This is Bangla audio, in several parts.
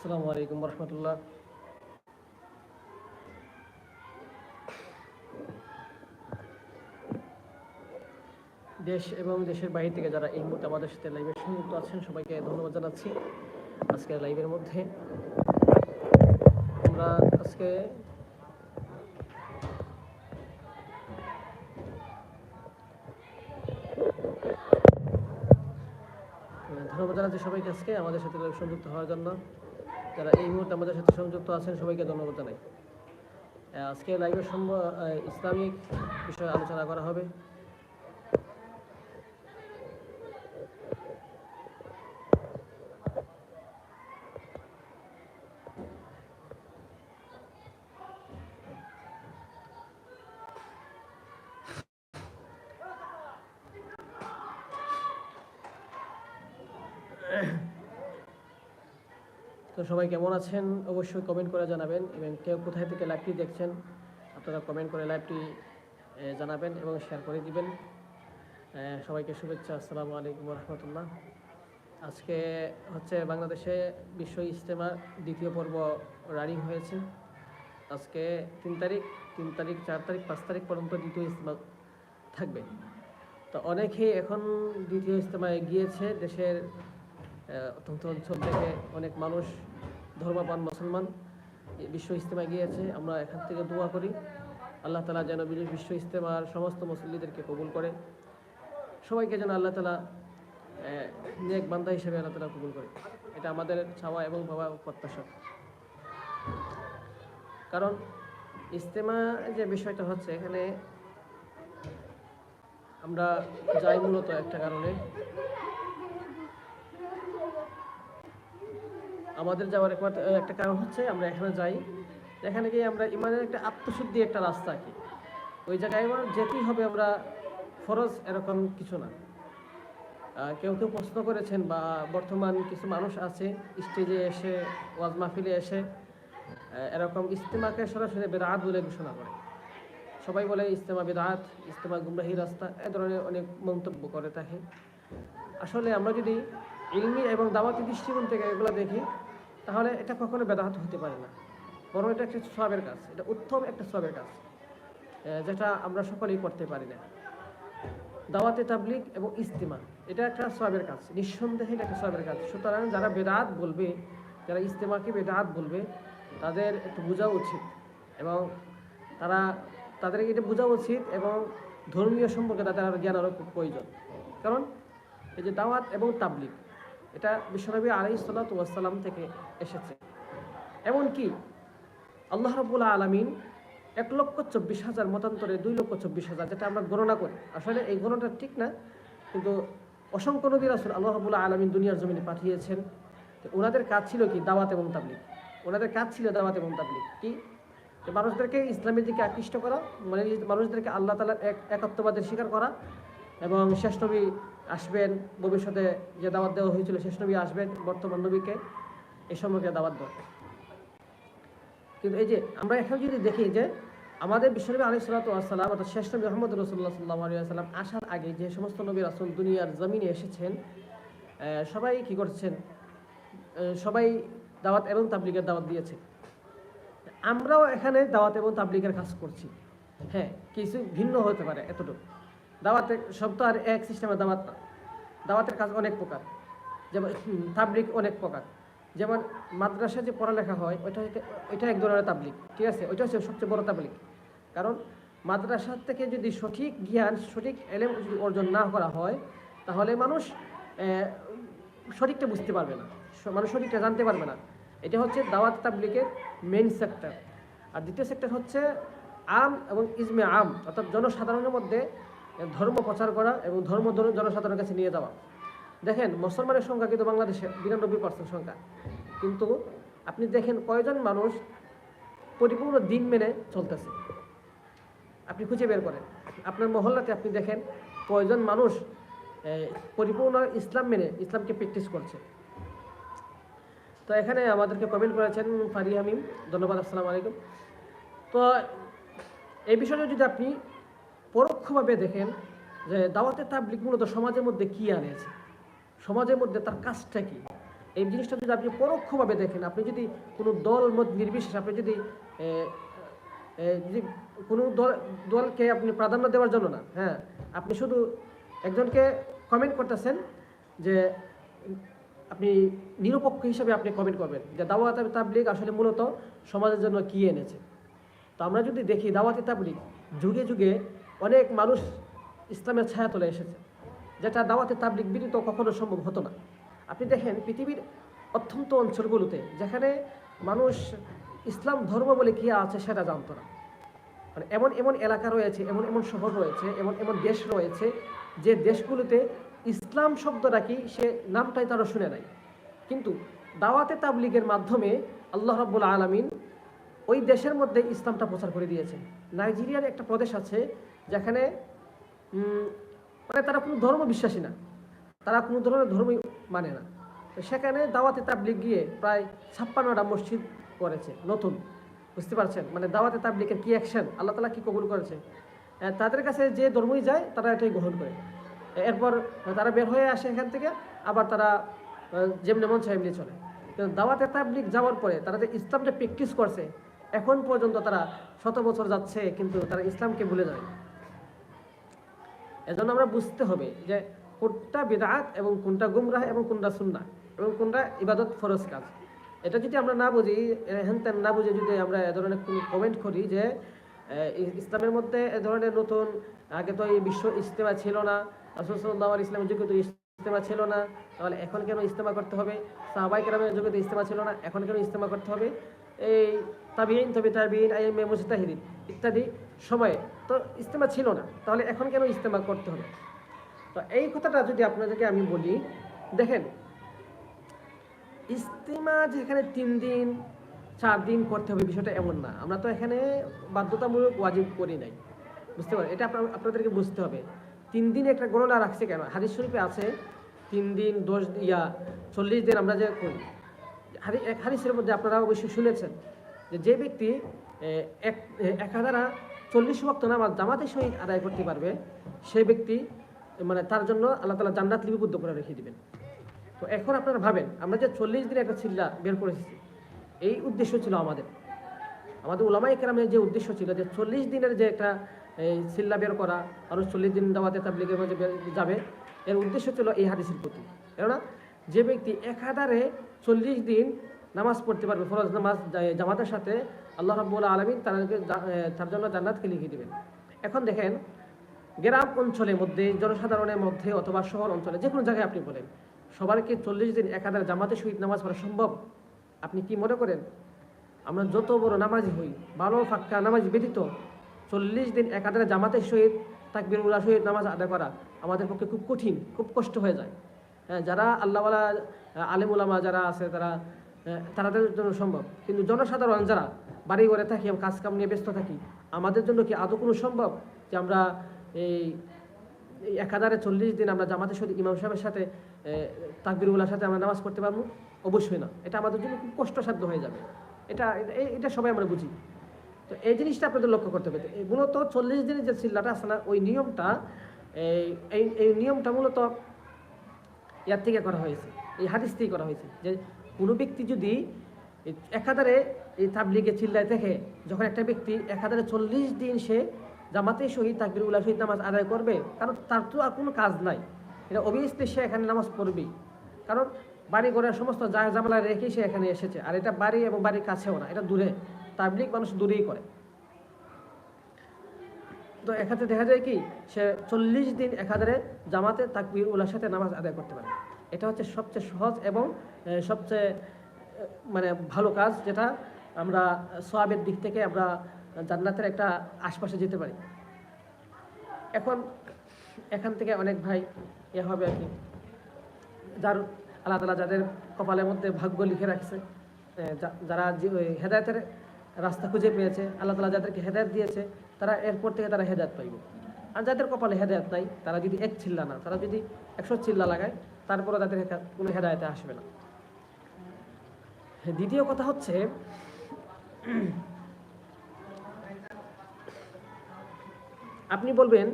আসসালামু আলাইকুম রহমতুল্লাহ। দেশ এবং দেশের বাইরে থেকে যারা এই মুহূর্তে আমাদের সাথে লাইভে সংযুক্ত আছেন, সবাইকে ধন্যবাদ জানাচ্ছি আজকের লাইভের মধ্যে। আমরা আজকে ধন্যবাদ জানাচ্ছি সবাইকে আজকে আমাদের সাথে live সংযুক্ত হওয়ার জন্য। যারা এই মুহূর্তে আমাদের সাথে সংযুক্ত আছেন, সবাইকে ধন্যবাদ জানাই। আজকে লাইভের ইসলামিক বিষয়ে আলোচনা করা হবে। তো সবাই কেমন আছেন? অবশ্যই কমেন্ট করে জানাবেন এবং কেউ কোথায় থেকে লাইভটি দেখছেন, আপনারা কমেন্ট করে লাইভটি জানাবেন এবং শেয়ার করে দিবেন। সবাইকে শুভেচ্ছা, আসসালামু আলাইকুম রহমতুল্লাহ আজকে হচ্ছে বাংলাদেশে বিশ্ব ইজতেমা দ্বিতীয় পর্ব রানিং হয়েছে। আজকে তিন তারিখ তিন তারিখ, চার তারিখ, পাঁচ তারিখ পর্যন্ত দ্বিতীয় ইজতেমা থাকবে। তো অনেকেই এখন দ্বিতীয় ইজতেমায় গিয়েছে, দেশের অত্যন্ত অঞ্চল থেকে অনেক মানুষ ধর্মপান মুসলমান বিশ্ব ইজতেমা গিয়েছে আমরা এখান থেকে দোয়া করি। আল্লাহ তালা যেন বিশ্ব ইজতেমার সমস্ত মুসল্লিদেরকে কবুল করে। সবাইকে যেন আল্লাহ তালা নেক বান্দা হিসেবে আল্লাহ তালা কবুল করে। এটা আমাদের চাওয়া এবং বাবা প্রত্যাশা। কারণ ইজতেমা যে বিষয়টা হচ্ছে এখানে আমরা যাই মূলত একটা কারণে। আমাদের যাওয়ার একমাত্র একটা কারণ হচ্ছে আমরা এখানে যাই। এখানে গিয়ে আমরা ইমানের একটা আত্মশুদ্ধি একটা রাস্তা কি। ওই জায়গায় আমার যেতেই হবে আমরা ফরজ এরকম কিছু না। কেউ কেউ প্রশ্ন করেছেন বা বর্তমান কিছু মানুষ আছে, স্টেজে এসে, ওয়াজ মাহফিলে এসে এরকম ইস্তেমাকে সরাসরি বেদাত বলে ঘোষণা করে। সবাই বলে ইস্তেমা বেদাত ইস্তেমা গুমরাহি রাস্তা, এ ধরনের অনেক মন্তব্য করে থাকে। আসলে আমরা যদি ইলমি এবং দাওয়াতি দৃষ্টিকোণ থেকে এগুলো দেখি তাহলে এটা কখনো বেদাহাত হতে পারে না। বরং এটা একটা সবের কাজ। এটা উত্তম একটা সবের কাজ যেটা আমরা সকলেই করতে পারি না। দাওয়াতে তাবলিক এবং ইস্তেমা এটা একটা সবের কাজ, নিঃসন্দেহে এটা একটা সবের কাজ। সুতরাং যারা বেদাত বলবে, যারা ইস্তেমাকে বেদাত বলবে, তাদের একটু বোঝা উচিত এবং তারা তাদেরকে এটা বোঝা উচিত এবং ধর্মীয় সম্পর্কে তাদের আরও জ্ঞান আরও প্রয়োজন। কারণ এই যে দাওয়াত এবং তাবলিক এটা বিশ্বনবী আলাই সাল্লাম থেকে এসেছে। এমনকি আল্লাহ রবুল্লা আলমিন এক লক্ষ চব্বিশ হাজার মতান্তরে দুই লক্ষ চব্বিশ হাজার, যেটা আমরা গণনা করি। আসলে এই গণনাটা ঠিক না, কিন্তু অসংখ্য নবীর আসল আল্লাহ রবুল্লা আলমিন দুনিয়ার জমিনে পাঠিয়েছেন। তো ওনাদের কাজ ছিল কি? দাওয়াত এবং তাবলিক ওনাদের কাজ ছিল দাওয়াত এবং তাবলিক কি? মানুষদেরকে ইসলামের দিকে আকৃষ্ট করা মানে মানুষদেরকে আল্লাহ তালার এক একত্ববাদের স্বীকার করা এবং শেষ নবী আসবেন, ভবিষ্যতে যে দাওয়াত দেওয়া হয়েছিল শেষ নবী আসবেন, বর্তমান নবীকে এই সম্পর্কে দাওয়াত দেওয়া। কিন্তু এই যে আমরা এখন যদি দেখি যে আমাদের বিশ্বনবী আলী সাল্লাতাম অর্থাৎ শেষ নবী মোহাম্মদ রসুল্লাহ সাল্লাহ আলী সাল্লাম আসার আগে যে সমস্ত নবী রাসুল দুনিয়ার জমিনে এসেছেন সবাই কি করছেন? সবাই দাওয়াত এবং তাবলিগের দাওয়াত দিয়েছে। আমরাও এখানে দাওয়াত এবং তাবলিগের কাজ করছি। হ্যাঁ কিছু ভিন্ন হতে পারে এতটুকু। দাওয়াতে সব তো আর এক সিস্টেমে দাওয়াত না। দাওয়াতের কাজ অনেক প্রকার। যেমন তাবলিক অনেক প্রকার। যেমন মাদ্রাসায় যে পড়ালেখা হয়, ওইটা ওইটা এক ধরনের তাবলিক ঠিক আছে? ওইটা হচ্ছে সবচেয়ে বড় তাবলিক কারণ মাদ্রাসার থেকে যদি সঠিক জ্ঞান, সঠিক এলেম যদি অর্জন না করা হয়, তাহলে মানুষ সঠিকটা বুঝতে পারবে না। মানুষ সঠিকটা জানতে পারবে না। এটা হচ্ছে দাওয়াত তাবলিগের মেইন সেক্টর আর দ্বিতীয় সেক্টর হচ্ছে আম এবং ইজমে আম, অর্থাৎ জনসাধারণের মধ্যে ধর্ম প্রচার করা এবং ধর্ম জন- জনসাধারণের কাছে নিয়ে যাওয়া। দেখেন, মুসলমানের সংখ্যা কিন্তু বাংলাদেশে বিরানব্বই পার্সেন্ট সংখ্যা। কিন্তু আপনি দেখেন কয়জন মানুষ পরিপূর্ণ দিন মেনে চলতেছে? আপনি খুঁজে বের করেন। আপনার মহল্লাতে আপনি দেখেন কয়জন মানুষ পরিপূর্ণ ইসলাম মেনে, ইসলামকে প্র্যাকটিস করছে। তো এখানে আমাদেরকে কমেন্ট করেছেন ফারি হামিম ধন্যবাদ, আসসালামু আলাইকুম। তো এই বিষয়ে যদি আপনি পরোক্ষভাবে দেখেন যে দাওয়াতে তাবলিক মূলত সমাজের মধ্যে কী আনেছে? সমাজের মধ্যে তার কাজটা কি? এই জিনিসটা যদি আপনি পরোক্ষভাবে দেখেন, আপনি যদি কোনো দল নির্বিশেষে আপনি যদি যদি কোনো দল, দলকে আপনি প্রাধান্য দেওয়ার জন্য না হ্যাঁ আপনি শুধু একজনকে কমেন্ট করতেছেন যে আপনি নিরপেক্ষ হিসাবে আপনি কমেন্ট করবেন যে দাওয়াত তাবলিগ আসলে মূলত সমাজের জন্য কী এনেছে। তো আমরা যদি দেখি দাওয়াতি তাবলিগ যুগে যুগে অনেক মানুষ ইসলামের ছায়া তলে এসেছে, যেটা দাওয়াতে তাবলিগ বিনীত কখনো সম্ভব হতো না। আপনি দেখেন পৃথিবীর অত্যন্ত অঞ্চলগুলোতে, যেখানে মানুষ ইসলাম ধর্ম বলে কী আছে সেটা জানতো না। মানে এমন এমন এলাকা রয়েছে, এমন এমন শহর রয়েছে, এমন এমন দেশ রয়েছে, যে দেশগুলোতে ইসলাম শব্দটা কি সে নামটাই তারা শুনে নাই। কিন্তু দাওয়াতে তাবলিগের মাধ্যমে আল্লাহ রাব্বুল আলামিন ওই দেশের মধ্যে ইসলামটা প্রচার করে দিয়েছে নাইজেরিয়ার একটা প্রদেশ আছে যেখানে মানে তারা কোনো ধর্ম বিশ্বাসী না। তারা কোনো ধরনের ধর্মই মানে না। সেখানে দাওয়াতে তাবলিগ গিয়ে প্রায় ছাপ্পান্নটা মসজিদ করেছে, নতুন। বুঝতে পারছেন? মানে দাওয়াতে তাবলিগের কী অ্যাকশন আল্লাহ তালা কী কবুল করেছে? তাদের কাছে যে ধর্মই যায়, তারা এটাই গ্রহণ করে। এরপর তারা বের হয়ে আসে এখান থেকে, আবার তারা যেমনি মন চায় এমনি চলে। কিন্তু দাওয়াতে তাবলিগ যাওয়ার পরে তারা যে ইসলামটা প্র্যাকটিস করছে, এখন পর্যন্ত তারা শত বছর যাচ্ছে, কিন্তু তারা ইসলামকে ভুলে যায় এজন্য আমরা বুঝতে হবে যে কোনটা বিদাত এবং কোনটা গুমরাহ এবং কোনটা সুন্না এবং কোনটা ইবাদত ফরজ কাজ। এটা যদি আমরা না বুঝি হ্যান ত্যান না বুঝে যদি আমরা এ ধরনের কোনো কমেন্ট করি যে ইসলামের মধ্যে এ ধরনের নতুন, আগে তো এই বিশ্ব ইজতেমা ছিল না রসুল্লাহ ইসলামের যুগে তো ইজতেমা ছিল না, তাহলে এখন কেন ইজতেমা করতে হবে? সাহাবাই কেরামের যুগে তো ইজতেমা ছিল না, এখন কেন ইজতেমা করতে হবে? এই তাবিন তবে তাবিন আইএমএ, মুজতাহিদিন ইত্যাদি সময়ে। তো ইজতেমা ছিল না। তাহলে এখন কেন ইজতেমা করতে হবে? তো এই কথাটা যদি আপনাদেরকে আমি বলি, দেখেন, ইজতেমা যেখানে তিন দিন, চার দিন করতে হবে বিষয়টা এমন না। আমরা তো এখানে বাধ্যতামূলক ওয়াজিব করি নাই। বুঝতে পারেন এটা আপনাদেরকে বুঝতে হবে। তিন দিন একটা গণনা রাখছে কেন? হাদিস শরীফে আছে, তিন দিন দশ ইয়া, চল্লিশ দিন আমরা যে করি। এক হাদিসের মধ্যে আপনারা অবশ্যই শুনেছেন যে যে ব্যক্তি এক এক হাজারা চল্লিশ ওয়াক্ত নামাজ জামাতের সহিত আদায় করতে পারবে, সেই ব্যক্তি মানে তার জন্য আল্লাহ তালা জান্নাত লিপিবদ্ধ করে রেখে দিবেন। তো এখন আপনারা ভাবেন, আমরা যে চল্লিশ দিনে একটা চিল্লা বের করেছি, এই উদ্দেশ্য ছিল আমাদের। আমাদের ওলামাই কেরামের যে উদ্দেশ্য ছিল যে চল্লিশ দিনের যে একটা এই চিল্লা বের করা মানুষ চল্লিশ দিন দাওয়াতে তাবলিগের মধ্যে যাবে, এর উদ্দেশ্য ছিল এই হাদিসের প্রতি। কেননা যে ব্যক্তি একাধারে চল্লিশ দিন নামাজ পড়তে পারবে, ফরজ নামাজ জামাতের সাথে, আল্লাহ রাব্বুল আলমিন তাদেরকে তার জন্য জান্নাতকে লিখে দেবেন। এখন দেখেন, গ্রাম অঞ্চলের মধ্যে, জনসাধারণের মধ্যে অথবা শহর অঞ্চলে যে কোনো জায়গায় আপনি বলেন, সবার কি চল্লিশ দিন একাধারে জামাতে শহীদ নামাজ পড়া সম্ভব? আপনি কি মনে করেন? আমরা যত বড় নামাজি হই, ভালো ফাক্কা নামাজ ব্যতীত, চল্লিশ দিন একাধারে জামাতের সহিত তাকবির উল্লাহ সহিত নামাজ আদায় করা আমাদের পক্ষে খুব কঠিন, খুব কষ্ট হয়ে যায়। যারা আল্লাহওয়ালা আলেম উলামা যারা আছে, তারা তাদের জন্য সম্ভব। কিন্তু জনসাধারণ যারা বাড়ি ঘরে থাকি এবং কাজ কাম নিয়ে ব্যস্ত থাকি, আমাদের জন্য কি আদৌ কোনো সম্ভব যে আমরা এই এই একাধারে চল্লিশ দিন আমরা জামাতের সাথে ইমাম সাহেবের সাথে তাকবিরুল্লার সাথে আমরা নামাজ পড়তে পারব? অবশ্যই না। এটা আমাদের জন্য খুব কষ্টসাধ্য হয়ে যাবে। এটা এটা সবাই আমরা বুঝি। তো এই জিনিসটা আপনাদের লক্ষ্য করতে হবে। মূলত চল্লিশ দিনের যে চিল্লাটা আছে না, ওই নিয়মটা এই এই নিয়মটা মূলত ইয়ার থেকে করা হয়েছে, এই হাদিস থেকে করা হয়েছে যে কোনো ব্যক্তি যদি একাধারে এই তাবলিগে চিল্লায় দেখে, যখন একটা ব্যক্তি একাধারে চল্লিশ দিন সে জামাতে শহীদ তাকবির উল্লাহ শহীদ নামাজ আদায় করবে, কারণ তার তো আর কোনো কাজ নাই। এটা অবভিয়াসলি সে এখানে নামাজ পড়বেই। কারণ বাড়ি ঘরের সমস্ত জামালা রেখেই সে এখানে এসেছে। আর এটা বাড়ি এবং বাড়ির কাছেও না, এটা দূরে। তাবলিগ মানুষ দূরেই করে। তো এখানে দেখা যায় কি, সে চল্লিশ দিন একাধারে জামাতে তাকবির উল্লার সাথে নামাজ আদায় করতে পারে। এটা হচ্ছে সবচেয়ে সহজ এবং সবচেয়ে মানে ভালো কাজ যেটা আমরা সোয়াবের দিক থেকে আমরা জান্নাতের একটা আশপাশে যেতে পারি। এখন এখান থেকে অনেক ভাই এ হবে আর কি। যার আল্লাহ তালা যাদের কপালের মধ্যে ভাগ্য লিখে রাখছে যারা হেদায়তের রাস্তা খুঁজে পেয়েছে, আল্লাহ তালা যাদেরকে হেদায়ত দিয়েছে তারা এরপর থেকে তারা হেদায়ত পাইব। আর যাদের কপালে হেদায়ত নাই, তারা যদি এক চিল্লা না, তারা যদি একশো চিল্লা লাগায় তারপরে তাদের কোনো হেদায়তে আসবে না। দ্বিতীয় কথা হচ্ছে, আপনি বলবেন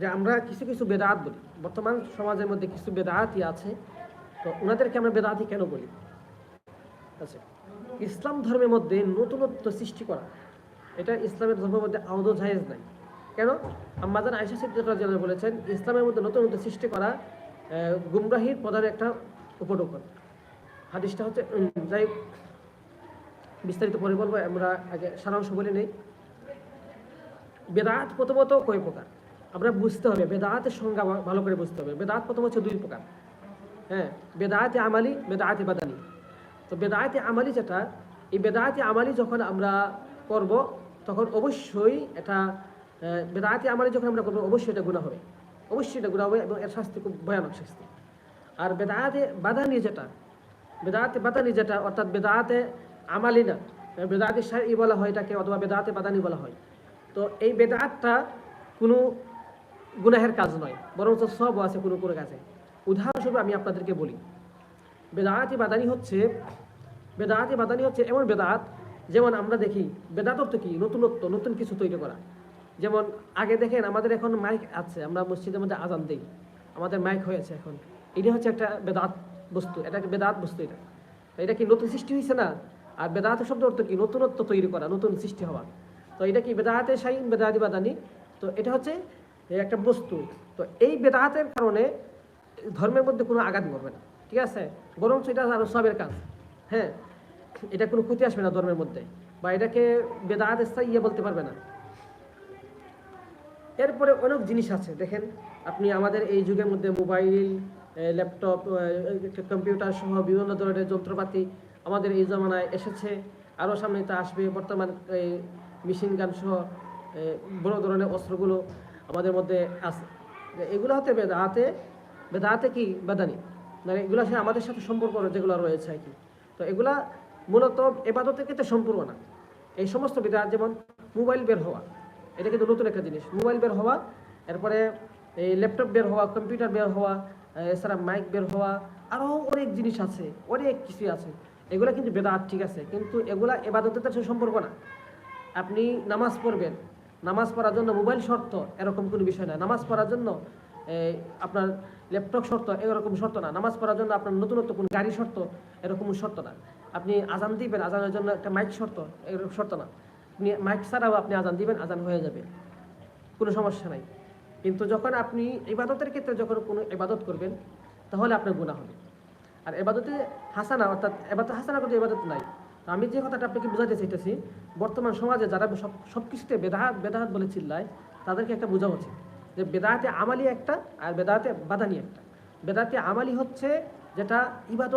যে আমরা কিছু কিছু বেদাত বলি। বর্তমান সমাজের মধ্যে কিছু বেদাতই আছে, তো ওনাদেরকে আমরা বেদাতি কেন বলি? আচ্ছা ইসলাম ধর্মের মধ্যে নতুনত্ব সৃষ্টি করা এটা ইসলামের ধর্মের মধ্যে আদৌ জায়েজ নাই। কেন? আমাদের আয়সা সিদ্দিকা বলেছেন, ইসলামের মধ্যে নতুনত্ব সৃষ্টি করা গুমরাহির প্রধান একটা উপটোকন হাদিসটা হচ্ছে যাই বিস্তারিত পরে বলব, আমরা আগে সারাংশ বলে নেই। বেদাত প্রথমত কয় প্রকার? আমরা বুঝতে হবে, বেদাতের সংজ্ঞা ভালো করে বুঝতে হবে। বেদাত প্রথম হচ্ছে দুই প্রকার। হ্যাঁ বেদায়াতে আমালি বেদায়াতে বাদানি। তো বেদায়াতে আমালি যেটা, এই বেদায়াতে আমালি যখন আমরা করব তখন অবশ্যই এটা বেদায়াতে আমালি যখন আমরা করব, অবশ্যই এটা গুণা হবে। অবশ্যই এটা গুণা হবে এবং এর শাস্তি খুব ভয়ানক শাস্তি। আর বেদায়াতে বাদানি যেটা, বেদায়াতে বাদানি যেটা, অর্থাৎ বেদায়াতে আমালি না বেদায়াতে শারী বলা হয় এটাকে, অথবা বেদায়াতে বাদানি বলা হয়। তো এই বেদাতটা কোনো গুনাহের কাজ নয়, বরঞ্চ সব আছে কোনো কোনো কাজে। উদাহরণস্বরূপ আমি আপনাদেরকে বলি, বেদায়াতি বাদানি হচ্ছে, বেদায়াতি বাদানি হচ্ছে এমন বেদাত যেমন আমরা দেখি বেদাত অর্থ কি? নতুনত্ব, নতুন কিছু তৈরি করা। যেমন আগে দেখেন, আমাদের এখন মাইক আছে, আমরা মসজিদের মধ্যে আজান দিই। আমাদের মাইক হয়েছে এখন। এটা হচ্ছে একটা বেদাত বস্তু এটা বেদাত বস্তু এটা। এটা কি নতুন সৃষ্টি হয়েছে না? আর বেদাতের শব্দ অর্থ কি? নতুনত্ব তৈরি করা, নতুন সৃষ্টি হওয়া। তো এটা কি বেদাহাতে শাইন বেদাহাতি বাদানি? তো এটা হচ্ছে একটা বস্তু। তো এই বেদাহাতের কারণে ধর্মের মধ্যে কোনো আঘাত করবে না। ঠিক আছে? বরং এটা আরও সবের কাজ। হ্যাঁ? এটা কোনো ক্ষতি আসবে না ধর্মের মধ্যে বা এটাকে বেদাহাত ইয়ে বলতে পারবে না। এরপরে অনেক জিনিস আছে, দেখেন আপনি আমাদের এই যুগের মধ্যে মোবাইল ল্যাপটপ কম্পিউটার সহ বিভিন্ন ধরনের যন্ত্রপাতি আমাদের এই জমানায় এসেছে। আরও সামনে তা আসবে, বর্তমান এই মেশিন গান সহ বড় ধরনের অস্ত্রগুলো আমাদের মধ্যে আছে। এগুলো হতে বেদাহাতে বেদাহাতে কি বেদানি? মানে এগুলো আমাদের সাথে সম্পর্ক যেগুলো রয়েছে আর কি। তো এগুলা মূলত এবাদতের ক্ষেত্রে সম্পূর্ণ না। এই সমস্ত বিধাত যেমন মোবাইল বের হওয়া, এটা কিন্তু নতুন একটা জিনিস। মোবাইল বের হওয়া, এরপরে এই ল্যাপটপ বের হওয়া, কম্পিউটার বের হওয়া, এছাড়া মাইক বের হওয়া আরও অনেক জিনিস আছে, অনেক কিছু আছে। এগুলা কিন্তু বেদাত, ঠিক আছে, কিন্তু এগুলা এবাদতের সাথে সম্পর্ক না। আপনি নামাজ পড়বেন, নামাজ পড়ার জন্য মোবাইল শর্ত, এরকম কোনো বিষয় না। নামাজ পড়ার জন্য আপনার ল্যাপটপ শর্ত এরকম শর্ত না। নামাজ পড়ার জন্য আপনার নতুনত্ব কোনো গাড়ি শর্ত এরকম শর্ত না। আপনি আজান দিবেন, আজানের জন্য একটা মাইক শর্ত, এরকম শর্ত না। আপনি মাইক ছাড়াও আপনি আজান দিবেন, আজান হয়ে যাবে। কোনো সমস্যা নাই। কিন্তু যখন আপনি ইবাদতের ক্ষেত্রে যখন কোনো ইবাদত করবেন, তাহলে আপনার গুণা হবে। আর এবাদতে হাসানা, অর্থাৎ এবাদত, হাসানা কিন্তু এবাদত নাই। তো আমি যে কথাটা আপনাকে বোঝাতে চাইতেছি, বর্তমান সমাজে যারা সব সব কিছুতে বেদাহাত বেদাহাত বলে চিল্লায়, তাদেরকে একটা বোঝা উচিত। যে বেদাতে আমালি একটা আর বেদাতে বাদানি একটা। বেদাতে আমালি হচ্ছে যেটা ইবাদত